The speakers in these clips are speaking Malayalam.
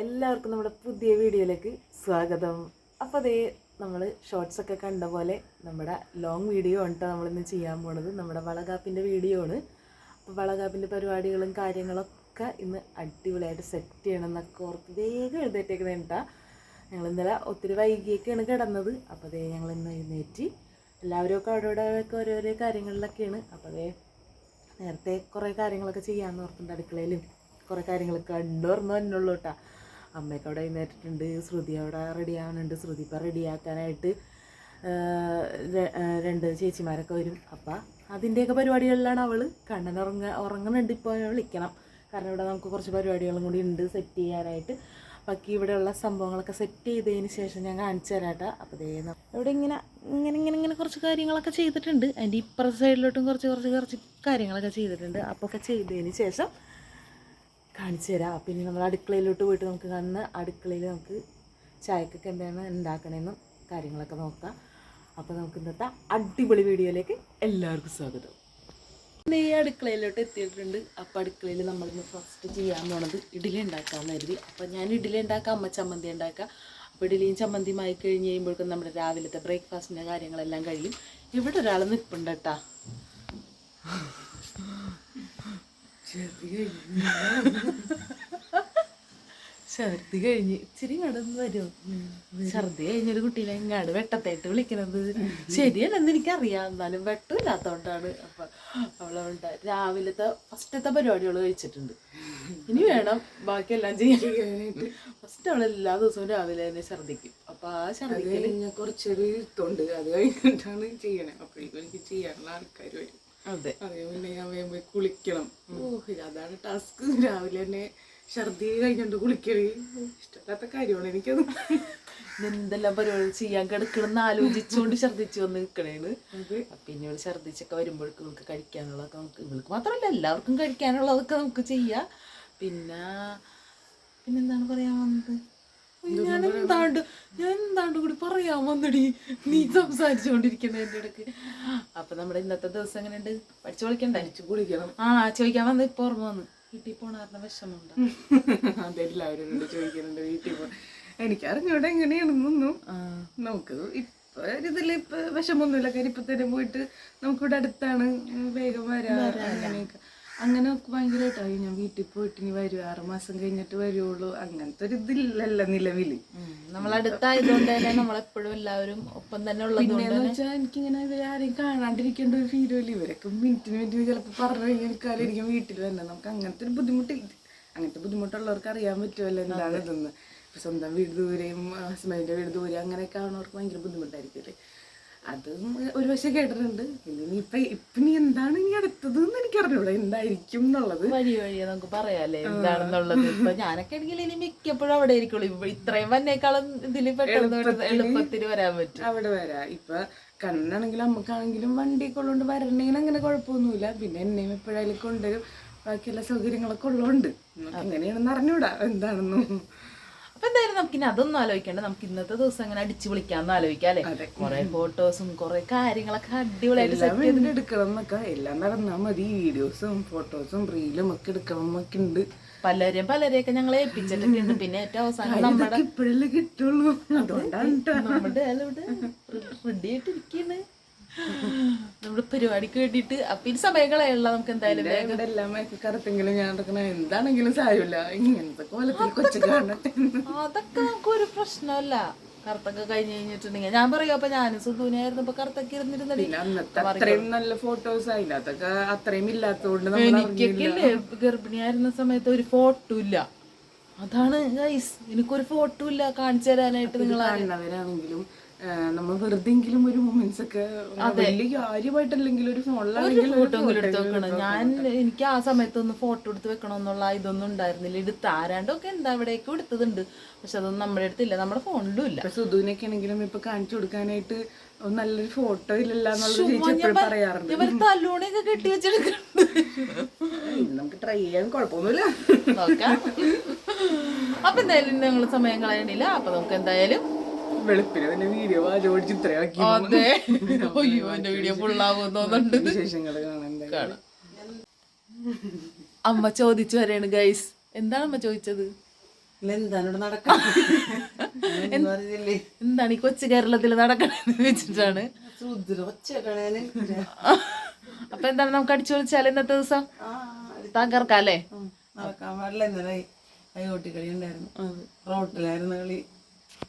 എല്ലാവർക്കും നമ്മുടെ പുതിയ വീഡിയോയിലേക്ക് സ്വാഗതം. അപ്പോൾ അതേ നമ്മൾ ഷോർട്സ് ഒക്കെ കണ്ട പോലെ നമ്മുടെ ലോങ് വീഡിയോ ആണ് കേട്ടോ നമ്മളിന്ന് ചെയ്യാൻ പോണത്. നമ്മുടെ വളകാപ്പിന്റെ വീഡിയോ ആണ്. അപ്പോൾ വളകാപ്പിന്റെ പരിപാടികളും കാര്യങ്ങളൊക്കെ ഇന്ന് അടിപൊളിയായിട്ട് സെറ്റ് ചെയ്യണം എന്നൊക്കെ ഓർത്ത് വേഗം എഴുന്നേറ്റേക്കണേ കേട്ടാ ഞങ്ങൾ ഇന്നലെ ഒത്തിരി വൈകിയൊക്കെയാണ് കിടന്നത്. അപ്പോൾ അതേ ഞങ്ങൾ ഇന്ന് എഴുന്നേറ്റ് എല്ലാവരും ഒക്കെ അവിടെ ഒക്കെ ഓരോരോ കാര്യങ്ങളിലൊക്കെയാണ്. അപ്പോൾ അതേ നേരത്തെ കുറേ കാര്യങ്ങളൊക്കെ ചെയ്യാമെന്ന് ഓർത്തുണ്ട് അടുക്കളയിലും. കുറേ കാര്യങ്ങൾ കണ്ടുറന്നു തന്നെയുള്ളൂ കേട്ടോ അമ്മയൊക്കെ അവിടെ എഴുന്നേറ്റിട്ടുണ്ട് ശ്രുതി അവിടെ റെഡി ആവുന്നുണ്ട്. ശ്രുതി ഇപ്പം റെഡിയാക്കാനായിട്ട് രണ്ട് ചേച്ചിമാരൊക്കെ വരും. അപ്പം അതിന്റെയൊക്കെ പരിപാടികളിലാണ് അവൾ കണ്ണൻ ഉറങ്ങ ഉറങ്ങുന്നുണ്ട് ഇപ്പോൾ വിളിക്കണം. കാരണം ഇവിടെ നമുക്ക് കുറച്ച് പരിപാടികളും കൂടി ഉണ്ട് സെറ്റ് ചെയ്യാനായിട്ട്. ബാക്കി ഇവിടെയുള്ള സംഭവങ്ങളൊക്കെ സെറ്റ് ചെയ്തതിന് ശേഷം ഞാൻ കാണിച്ചു തരാട്ടോ അപ്പോൾ ദേ ഇവിടെ ഇങ്ങനെ ഇങ്ങനെ ഇങ്ങനെ ഇങ്ങനെ കുറച്ച് കാര്യങ്ങളൊക്കെ ചെയ്തിട്ടുണ്ട്. അതിന്റെ ഇപ്പുറത്തെ സൈഡിലോട്ടും കുറച്ച് കുറച്ച് കുറച്ച് കാര്യങ്ങളൊക്കെ ചെയ്തിട്ടുണ്ട്. അപ്പോൾ ഒക്കെ ചെയ്തതിന് ശേഷം കാണിച്ചു തരാം. പിന്നെ നമ്മൾ അടുക്കളയിലോട്ട് പോയിട്ട് നമുക്ക് കാണുന്ന അടുക്കളയിൽ നമുക്ക് ചായക്കൊക്കെ എന്താണ് ഉണ്ടാക്കണമെന്നും കാര്യങ്ങളൊക്കെ നോക്കാം. അപ്പോൾ നമുക്ക് ഇന്നത്തെ അടിപൊളി വീഡിയോയിലേക്ക് എല്ലാവർക്കും സ്വാഗതം. ഈ അടുക്കളയിലോട്ട് എത്തിയിട്ടുണ്ട്. അപ്പോൾ അടുക്കളയിൽ നമ്മളിന്ന് ഫസ്റ്റ് ചെയ്യാൻ പോണത് ഇഡ്ഡലി ഉണ്ടാക്കാമെന്ന് കരുതി. അപ്പോൾ ഞാൻ ഇഡ്ഡലി ഉണ്ടാക്കാം അമ്മ ചമ്മന്തി ഉണ്ടാക്കാം. അപ്പോൾ ഇഡ്ഡലിയും ചമ്മന്തിയും ആയി കഴിഞ്ഞ് കഴിയുമ്പോഴേക്കും നമ്മുടെ രാവിലത്തെ ബ്രേക്ക്ഫാസ്റ്റിന്റെ കാര്യങ്ങളെല്ലാം കഴിയും. ഇവിടെ ഒരാൾ നിൽപ്പുണ്ട് കേട്ടാ. ഛർദി കഴിഞ്ഞ് ഇച്ചിരി കടന്ന് വരുമോ ഛർദി കഴിഞ്ഞൊരു കുട്ടീനെ ഇങ്ങാട് വെട്ടത്തായിട്ട് വിളിക്കണത്. ശരിയല്ലെന്ന് എനിക്കറിയാം. എന്നാലും വെട്ടമില്ലാത്തോണ്ടാണ്. അപ്പൊ അവളുണ്ട് രാവിലത്തെ ഫസ്റ്റത്തെ പരിപാടികൾ കഴിച്ചിട്ടുണ്ട്. ഇനി വേണം ബാക്കിയെല്ലാം ചെയ്യാനായിട്ട് ഫസ്റ്റ് അവൾ എല്ലാ ദിവസവും രാവിലെ തന്നെ ഛർദിക്കും. അപ്പൊ ആ ഛർദിക്കൽ കഴിഞ്ഞ കുറച്ചൊരു ഇത്തുണ്ട് അത് കഴിഞ്ഞിട്ടാണ് ചെയ്യണേ. അപ്പോഴേക്കും എനിക്ക് ചെയ്യാനുള്ള ആൾക്കാർ വരും. അതെ. പിന്നെ ഞാൻ വേഗം കുളിക്കണം. ഓഹ് അതാണ് ടാസ്ക് രാവിലെ തന്നെ ഛർദി കഴിഞ്ഞോണ്ട് കുളിക്കൽ. ഓ, ഇഷ്ടപ്പെടാത്ത കാര്യമാണ് എനിക്കത്. എന്തെല്ലാം പരിപാടി ചെയ്യാൻ കിടക്കണമെന്ന് ആലോചിച്ചുകൊണ്ട് ഛർദിച്ചു വന്ന് നിൽക്കണേന്ന് പിന്നെ ഇവിടെ ഛർദ്ദിച്ചൊക്കെ വരുമ്പോഴേക്കും നമുക്ക് കഴിക്കാനുള്ളതൊക്കെ നമുക്ക് ഇവൾക്ക് മാത്രമല്ല എല്ലാവർക്കും കഴിക്കാനുള്ളതൊക്കെ നമുക്ക് ചെയ്യാം. പിന്നെ പിന്നെന്താണ് പറയാൻ വന്നത് ഞാൻ എന്താണ്ട് ഞാൻ എന്താണ്ട് കൂടി പറയാൻ വന്നടി? നീ സംസാരിച്ചുകൊണ്ടിരിക്കുന്നതിന്റെ ഇടയ്ക്ക്. അപ്പൊ നമ്മുടെ ഇന്നത്തെ ദിവസം എങ്ങനെയുണ്ട്? പഠിച്ചു പഠിക്കണ്ടേ അടിച്ചു കുളിക്കണം. ആ ചോദിക്കാൻ വന്ന് ഇപ്പൊ ഓർമ്മ വന്നു. വീട്ടിൽ പോണാറിന്റെ വിഷമമുണ്ട്. അതെല്ലാവരും ചോദിക്കുന്നുണ്ട് വീട്ടിൽ പോ എനിക്കറിഞ്ഞൂടെ എങ്ങനെയാണെന്നൊന്നും നമുക്ക് ഇപ്പൊ ഇതിൽ ഇപ്പൊ വിഷമൊന്നുമില്ല കാര്യം ഇപ്പൊ തന്നെ പോയിട്ട് നമുക്കിവിടെ അടുത്താണ്. വേഗം വരാം. അങ്ങനെയൊക്കെ. അങ്ങനെ ഒക്കെ ഭയങ്കരമായിട്ടായി ഞാൻ വീട്ടിൽ പോയിട്ട് ഇനി വരും ആറ് മാസം കഴിഞ്ഞിട്ട് വരുള്ളൂ അങ്ങനത്തെ ഒരു ഇതില്ലല്ല നിലവിൽ. നമ്മളടുത്തായതുകൊണ്ട് തന്നെ നമ്മളെപ്പോഴും എല്ലാവരും ഒപ്പം തന്നെ ഉള്ളത് പിന്നെന്ന് വെച്ചാൽ എനിക്കിങ്ങനെ ഇവരെ ആരെയും കാണാണ്ടിരിക്കേണ്ട ഒരു ഫീലില്ല ഇവരൊക്കെ മിനിറ്റിന് മിനിറ്റിന് ചിലപ്പോൾ പറഞ്ഞു കഴിഞ്ഞാൽ വീട്ടിൽ തന്നെ നമുക്ക് അങ്ങനത്തെ ഒരു ബുദ്ധിമുട്ട് അങ്ങനത്തെ ബുദ്ധിമുട്ടുള്ളവർക്ക് അറിയാൻ പറ്റുമല്ലോ എന്താണ് ഇതെന്ന്. സ്വന്തം വീട് ദൂരെയും ഹസ്ബൻഡിന്റെ വീട് ദൂരെ അങ്ങനെയൊക്കെ ആവുന്നവർക്ക് ഭയങ്കര ബുദ്ധിമുട്ടായിരിക്കില്ലേ അത് ഒരു വശം കേട്ടിട്ടുണ്ട്. പിന്നെ ഇനിയിപ്പൊ ഇപ്പൊ ഇനി എന്താണ് ഇനി അടുത്തത് എന്ന് എനിക്ക് അറിഞ്ഞൂടാ. എന്തായിരിക്കും എന്നുള്ളത്. വഴി വഴിയെ നമുക്ക് പറയാല്ലേ? എന്താണെന്നുള്ളത്? ഇപ്പൊ ഞാനൊക്കെ ആണെങ്കിൽ ഇനി മിക്കപ്പോഴും അവിടെ ആയിരിക്കുള്ളൂ ഇപ്പൊ ഇത്രയും വന്നേക്കാളും ഇതിൽ പെട്ടെന്ന് എളുപ്പത്തിൽ വരാൻ പറ്റും. അവിടെ വരാം. ഇപ്പൊ കണ്ണനാണെങ്കിലും വണ്ടി വണ്ടിയൊക്കെ ഉള്ളതുകൊണ്ട് വരണമെങ്കിൽ അങ്ങനെ കുഴപ്പമൊന്നുമില്ല. പിന്നെ എന്നെയും എപ്പോഴായാലും കൊണ്ടുവരും. ബാക്കിയെല്ലാ സൗകര്യങ്ങളൊക്കെ ഉള്ളതുകൊണ്ട് അങ്ങനെയാണെന്ന് എങ്ങനെയാണെന്ന് അറിഞ്ഞൂടാ. എന്താണെന്നും. എന്തായാലും നമുക്ക് ഇനി അതൊന്നും ആലോചിക്കേണ്ട. നമുക്ക് ഇന്നത്തെ ദിവസം അങ്ങനെ അടിച്ചു വിളിക്കാന്ന് ആലോചിക്കാം അല്ലെ? കുറെ ഫോട്ടോസും കുറെ കാര്യങ്ങളൊക്കെ അടിപൊളിയായിട്ട് സെറ്റ് എടുക്കണം എന്നൊക്കെ എല്ലാം നടന്നാ മതി. വീഡിയോസും ഫോട്ടോസും റീലും ഒക്കെ എടുക്കണം എന്നൊക്കെ ഉണ്ട്. പലരെയും പലരെയൊക്കെ ഞങ്ങൾ ഏൽപ്പിച്ചിട്ടൊക്കെ ഉണ്ട്. പിന്നെ ഏറ്റവും അവസാനം നമ്മുടെ ഇപ്പോഴല്ലേ കിട്ടുള്ളൂ. അതുകൊണ്ടാണ്. നമ്മുടെ ഇവിടെ റെഡി ആയിട്ടിരിക്കുന്നു നമ്മുടെ പരിപാടിക്ക് വേണ്ടിട്ട് അപ്പൊ സമയങ്ങളെയുള്ള നമുക്ക് എന്തായാലും ഇവിടെ എല്ലാം കറുത്തെങ്കിലും ഞാൻ എടുക്കണ എന്താണെങ്കിലും സാരമില്ല. ഇങ്ങനത്തെ കോലത്തിൽ കൊച്ചു കാണട്ടെ. അതൊക്കെ നമുക്ക് ഒരു പ്രശ്നമല്ല. കറുത്തൊക്കെ കഴിഞ്ഞ് കഴിഞ്ഞിട്ടുണ്ടെങ്കിൽ ഞാൻ പറയും അപ്പൊ ഞാനും സുധൂനായിരുന്നു ഇപ്പൊ കറുത്തൊക്കെ ഇരുന്നിരുന്നടി അത്രയും നല്ല ഫോട്ടോസ് ആയില്ല അതൊക്കെ അത്രയും ഇല്ലാത്തതുകൊണ്ട് എനിക്കൊക്കെ ഗർഭിണിയായിരുന്ന സമയത്ത് ഒരു ഫോട്ടോ ഇല്ല. അതാണ് ഗൈസ് എനിക്കൊരു ഫോട്ടോ ഇല്ല. കാണിച്ചു തരാനായിട്ട് നിങ്ങൾ കാണുന്നവരാണെങ്കിലും നമ്മൾ വെറുതെങ്കിലും ഒരു മൊമെന്റ്സ് ഒക്കെ വലിയ കാര്യമായിട്ടല്ലെങ്കിലും ഒരു വെക്കണം. ഞാൻ എനിക്ക് ആ സമയത്തൊന്ന് ഫോട്ടോ എടുത്ത് വെക്കണമെന്നുള്ള ഇതൊന്നും ഉണ്ടായിരുന്നില്ല. എടുത്ത് ആരാണ്ടൊക്കെ എന്താ ഇവിടേക്ക് എടുത്തതുണ്ട്. പക്ഷെ അതൊന്നും നമ്മുടെ അടുത്തില്ല നമ്മുടെ ഫോണിലും ഇല്ല. സുധുവിനൊക്കെ ആണെങ്കിലും ഇപ്പൊ കാണിച്ചു കൊടുക്കാനായിട്ട് നല്ലൊരു ഫോട്ടോ ഇല്ലല്ല പറയാറുണ്ട്. ഇവർ കെട്ടി വെച്ചെടുക്കുന്നുണ്ട്. നമുക്ക് ട്രൈ ചെയ്യാൻ കുഴപ്പമൊന്നുമില്ല. അപ്പൊ എന്തായാലും ഞങ്ങൾ സമയം കളയണില്ല. അപ്പൊ നമുക്ക് എന്തായാലും വെളുപ്പിന് പിന്നെ വീഡിയോ വാചോടിച്ച് ഇത്രയാക്കി. അതെ. അയ്യോ എന്റെ വീഡിയോ വിശേഷങ്ങൾ കാണാൻ. അമ്മ ചോദിച്ചു വരെയാണ് ഗൈസ് എന്താണ് അമ്മ ചോദിച്ചത്? എന്താണ് ഈ കൊച്ചു കേരളത്തിൽ നടക്കണെന്ന് വെച്ചിട്ടാണ്. അപ്പൊ എന്താണ് നമുക്ക് അടിച്ചു വിളിച്ചാൽ ഇന്നത്തെ ദിവസം? തകർക്കാം അല്ലേ? നടക്കാൻ പാടില്ല. ഇന്നലെ കൈകൊട്ടി കളി ഉണ്ടായിരുന്നു. റോട്ടിലായിരുന്നു കളി.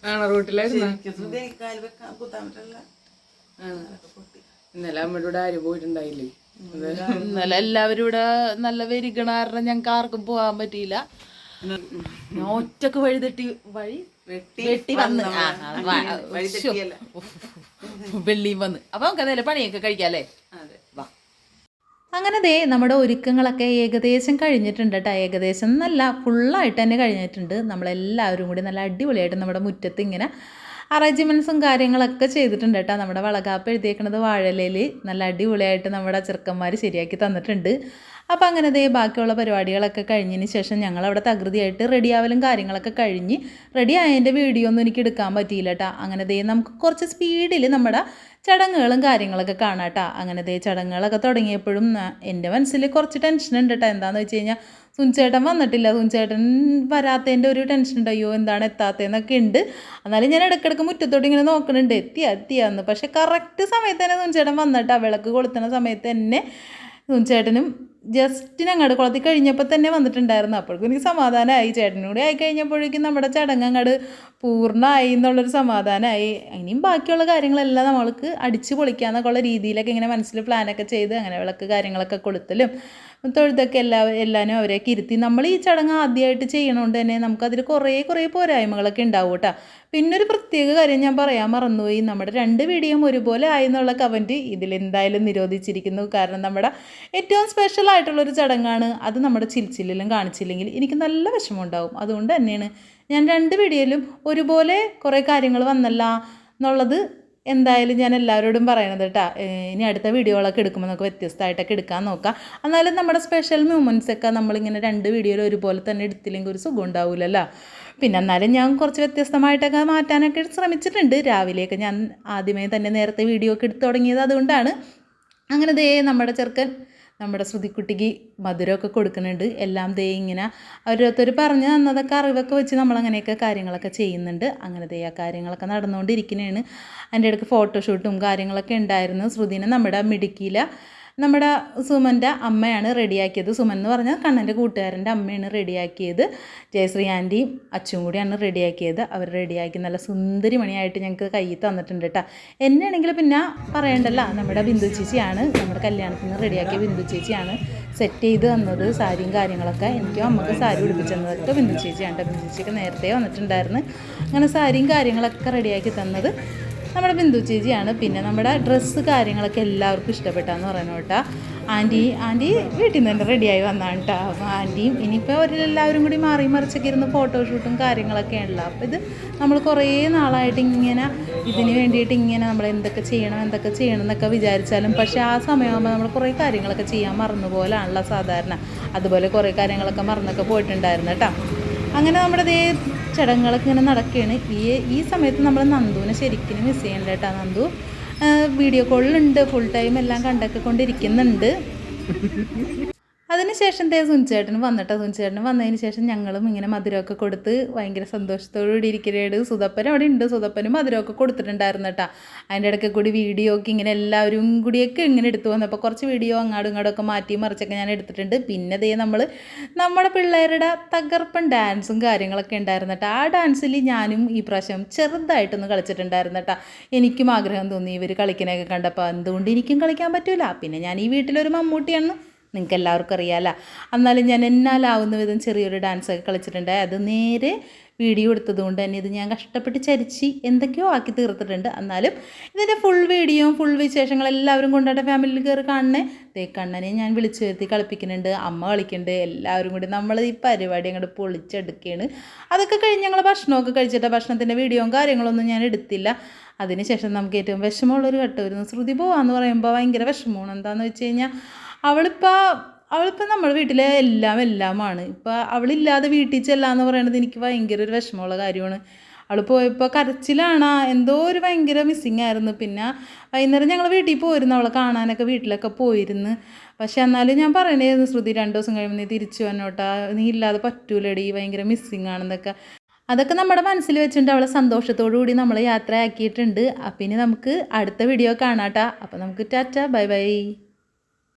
ആണോ റൂട്ടിലായിരുന്നു? ഇന്നലെ അമ്മയുടെ കൂടെ ആര് പോയിട്ടുണ്ടായില്ലേ? ഇന്നലെ എല്ലാവരും ഇവിടെ നല്ല വരികണ കാരണം ഞങ്ങൾക്ക് ആർക്കും പോകാൻ പറ്റിയില്ല. ഒറ്റയ്ക്ക് വഴി തെട്ടി വഴി വെട്ടി വന്ന്. വെള്ളിയും വന്ന്. അപ്പൊ നമുക്ക് എന്തായാലും പണിയൊക്കെ കഴിക്കാം അല്ലേ അങ്ങനെ ദേ നമ്മുടെ ഒരുക്കങ്ങളൊക്കെ ഏകദേശം കഴിഞ്ഞിട്ടുണ്ട് കേട്ടോ ഏകദേശം എന്നല്ല ഫുള്ളായിട്ട് തന്നെ കഴിഞ്ഞിട്ടുണ്ട്. നമ്മളെല്ലാവരും കൂടി നല്ല അടിപൊളിയായിട്ട് നമ്മുടെ മുറ്റത്ത് ഇങ്ങനെ അറേഞ്ച്മെന്റ്സും കാര്യങ്ങളൊക്കെ ചെയ്തിട്ടുണ്ട് കേട്ടോ. നമ്മുടെ വളകാപ്പ് എഴുതിയേക്കണത് വാഴലയിൽ നല്ല അടിപൊളിയായിട്ട് നമ്മുടെ ചെറുക്കന്മാർ ശരിയാക്കി തന്നിട്ടുണ്ട്. അപ്പോൾ അങ്ങനെ ദേ ബാക്കിയുള്ള പരിപാടികളൊക്കെ കഴിഞ്ഞതിന് ശേഷം ഞങ്ങൾ അവിടെ തകൃതിയായിട്ട് റെഡിയാവലും കാര്യങ്ങളൊക്കെ കഴിഞ്ഞ് റെഡി ആയതിന്റെ വീഡിയോ ഒന്നും എനിക്ക് എടുക്കാൻ പറ്റിയില്ല കേട്ടോ. അങ്ങനെ ദേ നമുക്ക് കുറച്ച് സ്പീഡിൽ നമ്മുടെ ചടങ്ങുകളും കാര്യങ്ങളൊക്കെ കാണാം കേട്ടോ. അങ്ങനെ ദേ ചടങ്ങുകളൊക്കെ തുടങ്ങിയപ്പോഴും എന്റെ മനസ്സിൽ കുറച്ച് ടെൻഷൻ ഉണ്ട് കേട്ടോ. എന്താണെന്ന് വെച്ച് കഴിഞ്ഞാൽ സുൻചേട്ടൻ വന്നിട്ടില്ല. സുൻചേട്ടൻ വരാത്തതിന്റെ ഒരു ടെൻഷൻ ഉണ്ട്. അയ്യോ എന്താണ് എത്താത്തതെന്നൊക്കെ ഉണ്ട്. എന്നാലും ഞാൻ ഇടയ്ക്കിടയ്ക്ക് മുറ്റത്തോട്ട് ഇങ്ങനെ നോക്കുന്നുണ്ട് എത്തിയ എത്തിയാന്ന് പക്ഷെ കറക്റ്റ് സമയത്ത് തന്നെ സുൻചേട്ടൻ ആ വിളക്ക് കൊളുത്തുന്ന സമയത്ത് തന്നെ സുൻചേട്ടനും ജസ്റ്റ് ഞങ്ങളുടെ കുളത്തിൽ കഴിഞ്ഞപ്പോൾ തന്നെ വന്നിട്ടുണ്ടായിരുന്നു. അപ്പോഴേക്കും എനിക്ക് സമാധാനമായി ചേട്ടനും കൂടി ആയി കഴിഞ്ഞപ്പോഴേക്കും നമ്മുടെ ചടങ്ങ് അങ്ങോട്ട് പൂർണമായി എന്നുള്ളൊരു സമാധാനമായി ഇനിയും ബാക്കിയുള്ള കാര്യങ്ങളെല്ലാം നമ്മൾക്ക് അടിച്ച് പൊളിക്കാന്നൊക്കെ ഉള്ള രീതിയിലൊക്കെ ഇങ്ങനെ മനസ്സിൽ പ്ലാനൊക്കെ ചെയ്ത് അങ്ങനെ വിളക്ക് കാര്യങ്ങളൊക്കെ കൊടുത്തലും തൊഴുതൊക്കെ എല്ലാ എല്ലാവരും അവരെയൊക്കെ ഇരുത്തി. നമ്മൾ ഈ ചടങ്ങ് ആദ്യമായിട്ട് ചെയ്യണോണ്ട് തന്നെ നമുക്കതിൽ കുറേ കുറേ പോരായ്മകളൊക്കെ ഉണ്ടാവും കേട്ടോ. പിന്നെ ഒരു പ്രത്യേക കാര്യം ഞാൻ പറയാൻ മറന്നുപോയി. നമ്മുടെ രണ്ട് വീഡിയോയും ഒരുപോലെ ആയെന്നുള്ള കമന്റ് ഇതിലെന്തായാലും നിരോധിച്ചിരിക്കുന്നു. കാരണം നമ്മുടെ ഏറ്റവും സ്പെഷ്യൽ ആയിട്ടുള്ളൊരു ചടങ്ങാണ്. അത് നമ്മുടെ ചിൽച്ചില്ലെല്ലാം കാണിച്ചില്ലെങ്കിൽ എനിക്ക് നല്ല വിഷമമുണ്ടാവും. അതുകൊണ്ട് തന്നെയാണ് ഞാൻ രണ്ട് വീഡിയോയിലും ഒരുപോലെ കുറേ കാര്യങ്ങൾ വന്നല്ല എന്നുള്ളത് എന്തായാലും ഞാൻ എല്ലാവരോടും പറയണത് കേട്ടോ ഇനി അടുത്ത വീഡിയോകളൊക്കെ എടുക്കുമ്പോൾ നമുക്ക് വ്യത്യസ്തമായിട്ടൊക്കെ എടുക്കാൻ നോക്കാം. എന്നാലും നമ്മുടെ സ്പെഷ്യൽ മൂമെന്റ്സ് ഒക്കെ നമ്മളിങ്ങനെ രണ്ട് വീഡിയോയിൽ ഒരുപോലെ തന്നെ എടുത്തില്ലെങ്കിൽ ഒരു സുഖം ഉണ്ടാവില്ലല്ലോ പിന്നെ എന്നാലും ഞാൻ കുറച്ച് വ്യത്യസ്തമായിട്ടൊക്കെ മാറ്റാനൊക്കെ ശ്രമിച്ചിട്ടുണ്ട്. രാവിലെയൊക്കെ ഞാൻ ആദ്യമേ തന്നെ നേരത്തെ വീഡിയോ ഒക്കെ എടുത്തു തുടങ്ങിയത് അതുകൊണ്ടാണ്. അങ്ങനെ ദേ നമ്മുടെ ചെറുക്കൻ നമ്മുടെ ശ്രുതിക്കുട്ടിക്ക് മധുരമൊക്കെ കൊടുക്കുന്നുണ്ട്. എല്ലാം ദേ ഇങ്ങനെ ഓരോരുത്തർ പറഞ്ഞു തന്നതൊക്കെ അറിവൊക്കെ വെച്ച് നമ്മളങ്ങനെയൊക്കെ കാര്യങ്ങളൊക്കെ ചെയ്യുന്നുണ്ട്. അങ്ങനെ ദേ ആ കാര്യങ്ങളൊക്കെ നടന്നുകൊണ്ടിരിക്കുന്നതാണ് അതിന്റെ ഇടയ്ക്ക് ഫോട്ടോഷൂട്ടും കാര്യങ്ങളൊക്കെ ഉണ്ടായിരുന്നു. ശ്രുതിനെ നമ്മുടെ മിടുക്കിയിലെ നമ്മുടെ സുമന്റെ അമ്മയാണ് റെഡിയാക്കിയത്. സുമൻ എന്ന് പറഞ്ഞാൽ കണ്ണന്റെ കൂട്ടുകാരന്റെ അമ്മയാണ് റെഡിയാക്കിയത്. ജയശ്രീ ആന്റിയും അച്ഛൻ കൂടിയാണ് റെഡിയാക്കിയത്. അവർ റെഡിയാക്കി നല്ല സുന്ദരി മണിയായിട്ട് ഞങ്ങൾക്ക് കയ്യിൽ തന്നിട്ടുണ്ട് കേട്ടോ. എന്നെയാണെങ്കിൽ പിന്നെ പറയണ്ടല്ല നമ്മുടെ ബിന്ദു ചേച്ചിയാണ് നമ്മുടെ കല്യാണത്തിന് റെഡിയാക്കിയ ബിന്ദു ചേച്ചിയാണ് സെറ്റ് ചെയ്ത് തന്നത് സാരിയും കാര്യങ്ങളൊക്കെ. എനിക്കും അമ്മയ്ക്ക് സാരി ഉടുപ്പിച്ചു തന്നതൊക്കെ ബിന്ദു ചേച്ചിയാണ് ബിന്ദു ചേച്ചിയൊക്കെ നേരത്തെ വന്നിട്ടുണ്ടായിരുന്നു. അങ്ങനെ സാരിയും കാര്യങ്ങളൊക്കെ റെഡിയാക്കി തന്നത്. നമ്മുടെ ബിന്ദു ചേച്ചിയാണ്. പിന്നെ നമ്മുടെ ഡ്രസ്സ് കാര്യങ്ങളൊക്കെ എല്ലാവർക്കും ഇഷ്ടപ്പെട്ടാന്ന് പറയുന്നത് കേട്ടോ. ആന്റി ആന്റി വീട്ടിൽ നിന്ന് തന്നെ റെഡിയായി വന്നാണ് കേട്ടോ. അപ്പോൾ ആന്റിയും ഇനിയിപ്പോൾ അവരെല്ലാവരും കൂടി മാറി മറിച്ചൊക്കെ ഇരുന്ന് ഫോട്ടോഷൂട്ടും കാര്യങ്ങളൊക്കെ ഉള്ളത് അപ്പോൾ ഇത് നമ്മൾ കുറേ നാളായിട്ട് ഇങ്ങനെ ഇതിന് വേണ്ടിയിട്ട് ഇങ്ങനെ നമ്മൾ എന്തൊക്കെ ചെയ്യണം എന്തൊക്കെ ചെയ്യണം എന്നൊക്കെ വിചാരിച്ചാലും പക്ഷേ ആ സമയമാകുമ്പോൾ നമ്മൾ കുറേ കാര്യങ്ങളൊക്കെ ചെയ്യാൻ മറന്നു പോലാണല്ലോ സാധാരണ. അതുപോലെ കുറേ കാര്യങ്ങളൊക്കെ മറന്നൊക്കെ പോയിട്ടുണ്ടായിരുന്നു കേട്ടോ. അങ്ങനെ നമ്മുടെ ദേ ചടങ്ങുകളൊക്കെ ഇങ്ങനെ നടക്കുകയാണ്. ഈ ഈ സമയത്ത് നമ്മൾ നന്ദുവിനെ ശരിക്കും മിസ് ചെയ്യണ്ട കേട്ടോ നന്ദു. വീഡിയോ കോളിലുണ്ട് ഫുൾ ടൈം എല്ലാം കണ്ടൊക്കെ കൊണ്ടിരിക്കുന്നുണ്ട് അതിനുശേഷം ദേ സുനിച്ചേട്ടൻ വന്നിട്ട്. സുനിച്ചേട്ടൻ വന്നതിന് ശേഷം ഞങ്ങളും ഇങ്ങനെ മധുരമൊക്കെ കൊടുത്ത് ഭയങ്കര സന്തോഷത്തോടുകൂടി ഇരിക്കുകയാണ് സുതപ്പൻ അവിടെ ഉണ്ട്. സുതപ്പനും മധുരമൊക്കെ കൊടുത്തിട്ടുണ്ടായിരുന്നു കേട്ടോ. അതിന്റെ ഇടയ്ക്ക് കൂടി വീഡിയോ ഒക്കെ ഇങ്ങനെ എല്ലാവരും കൂടിയൊക്കെ ഇങ്ങനെ എടുത്തു വന്നപ്പോൾ കുറച്ച് വീഡിയോ അങ്ങാടും ഇങ്ങോട്ടും ഒക്കെ മാറ്റി മറിച്ചൊക്കെ ഞാൻ എടുത്തിട്ടുണ്ട്. പിന്നെ ദേ നമ്മൾ നമ്മുടെ പിള്ളേരുടെ തകർപ്പൻ ഡാൻസും കാര്യങ്ങളൊക്കെ ഉണ്ടായിരുന്നു കേട്ടോ. ആ ഡാൻസിൽ ഞാനും ഈ പ്രാവശ്യം ചെറുതായിട്ടൊന്ന് കളിച്ചിട്ടുണ്ടായിരുന്നു കേട്ടോ. എനിക്കും ആഗ്രഹം തോന്നി ഇവർ കളിക്കണയൊക്കെ കണ്ടപ്പോൾ എന്തുകൊണ്ട് എനിക്കും കളിക്കാൻ പറ്റൂല? പിന്നെ ഞാൻ ഈ വീട്ടിലൊരു മമ്മൂട്ടിയാണ്. നിങ്ങൾക്ക് എല്ലാവർക്കും അറിയാമല്ലോ എന്നാലും ഞാൻ എന്നാലാവുന്ന വിധം ചെറിയൊരു ഡാൻസൊക്കെ കളിച്ചിട്ടുണ്ട്. അത് നേരെ വീഡിയോ എടുത്തതുകൊണ്ട് തന്നെ ഇത് ഞാൻ കഷ്ടപ്പെട്ട് ചരിച്ച് എന്തൊക്കെയോ ആക്കി തീർത്തിട്ടുണ്ട്. എന്നാലും ഇതിന്റെ ഫുൾ വീഡിയോയും ഫുൾ വിശേഷങ്ങൾ എല്ലാവരും കൊണ്ടാട്ട ഫാമിലിയിൽ കയറി കാണണേ. ദേ കണ്ണനെ ഞാൻ വിളിച്ചു വരുത്തി കളിപ്പിക്കുന്നുണ്ട്. അമ്മ കളിക്കുന്നുണ്ട്. എല്ലാവരും കൂടി നമ്മൾ ഈ പരിപാടി അങ്ങോട്ട് പൊളിച്ചെടുക്കുകയാണ്. അതൊക്കെ കഴിഞ്ഞ് ഞങ്ങൾ ഭക്ഷണമൊക്കെ കഴിച്ചിട്ട് ഭക്ഷണത്തിന്റെ വീഡിയോയും കാര്യങ്ങളൊന്നും ഞാൻ എടുത്തില്ല. അതിനുശേഷം നമുക്ക് ഏറ്റവും വിഷമമുള്ളൊരു ഘട്ടമായിരുന്നു ശ്രുതി പോവാന്ന് പറയുമ്പോൾ ഭയങ്കര വിഷമമാണ്. എന്താണെന്ന് വെച്ച് കഴിഞ്ഞാൽ അവളിപ്പോൾ അവളിപ്പോൾ നമ്മുടെ വീട്ടിലെ എല്ലാം എല്ലാമാണ്. ഇപ്പോൾ അവളില്ലാതെ വീട്ടിൽ ചെല്ലാന്ന് പറയണത് എനിക്ക് ഭയങ്കര ഒരു വിഷമമുള്ള കാര്യമാണ്. അവൾ പോയപ്പോൾ കരച്ചിലാണ്. എന്തോ ഒരു ഭയങ്കര മിസ്സിങ് ആയിരുന്നു. പിന്നെ വൈകുന്നേരം ഞങ്ങൾ വീട്ടിൽ പോയിരുന്നു. അവളെ കാണാനൊക്കെ വീട്ടിലൊക്കെ പോയിരുന്നു. പക്ഷെ എന്നാലും ഞാൻ പറയണേന്ന് ശ്രുതി രണ്ട് ദിവസം കഴിയുമ്പോൾ നീ തിരിച്ചു വന്നോട്ടാ. നീ ഇല്ലാതെ പറ്റൂലടി ഭയങ്കര മിസ്സിങ് ആണെന്നൊക്കെ. അതൊക്കെ നമ്മുടെ മനസ്സിൽ വെച്ചിട്ട് അവളെ സന്തോഷത്തോടു കൂടി നമ്മൾ യാത്രയാക്കിയിട്ടുണ്ട്. അപ്പം ഇനി നമുക്ക് അടുത്ത വീഡിയോ കാണാട്ടാ അപ്പം നമുക്ക് ടാറ്റ. Bye bye.